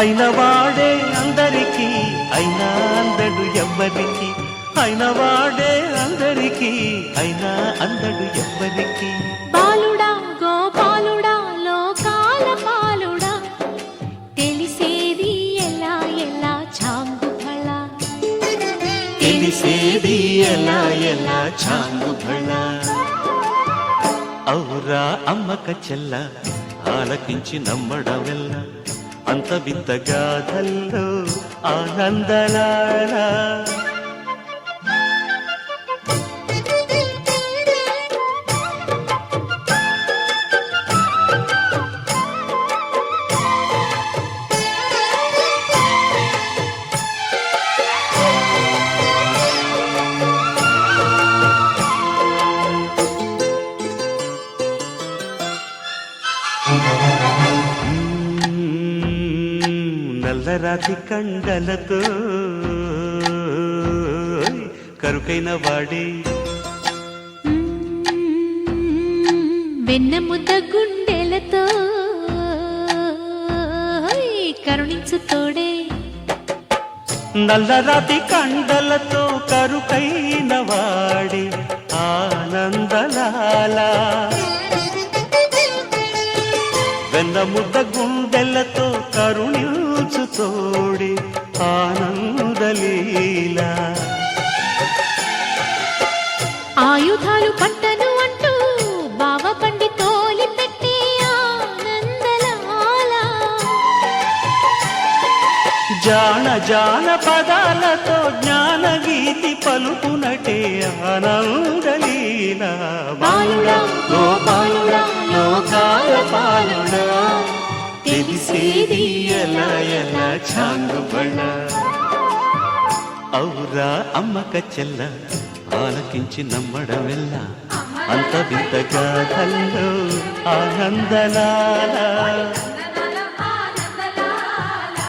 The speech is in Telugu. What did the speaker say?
అయిన వాడే అందరికీ అయినా అందడు ఎవ్వరికి. అయిన వాడే అందరికీ అయినా అందడు ఎవ్వరికి. బాలుడా గోపాలుడా లోకాల పాలుడా. తెలిసేది ఎలా ఎలా చాంగు ఫళ తెలిసేది ఎలా ఎలా చాంగు భళ ఔరా అమ్మక చెల్ల ఆలకించి నమ్మడమెల్ల అంత వింత గాథల్లో ఆనందలాల నల్లరాతి కండలతో కరుకైన వాడే. వెన్న ముద్ద గుండెలతో కరుణించు తోడే. నల్లరాతి కండలతో కరుకైన వాడే ఆనందలాల. వెన్న ముద్ద గుండెలతో తోడే ఆనందలీలా. ఆయుధాలు పట్టను అంటూ బావ పండి తోలి పెట్టే ఆనందలాల జాన జాన పదాలతో జ్ఞాన గీతి పలుకునటే ఆనందలీల. బాలుడా తెలిసేది ఎలా ఎలా ಬಣ್ಣ ఔరా అమ్మక చెల్ల ఆలకించి నమ్మడమెల్ల. అంత వింత గాథల్లో ఆనందలాల.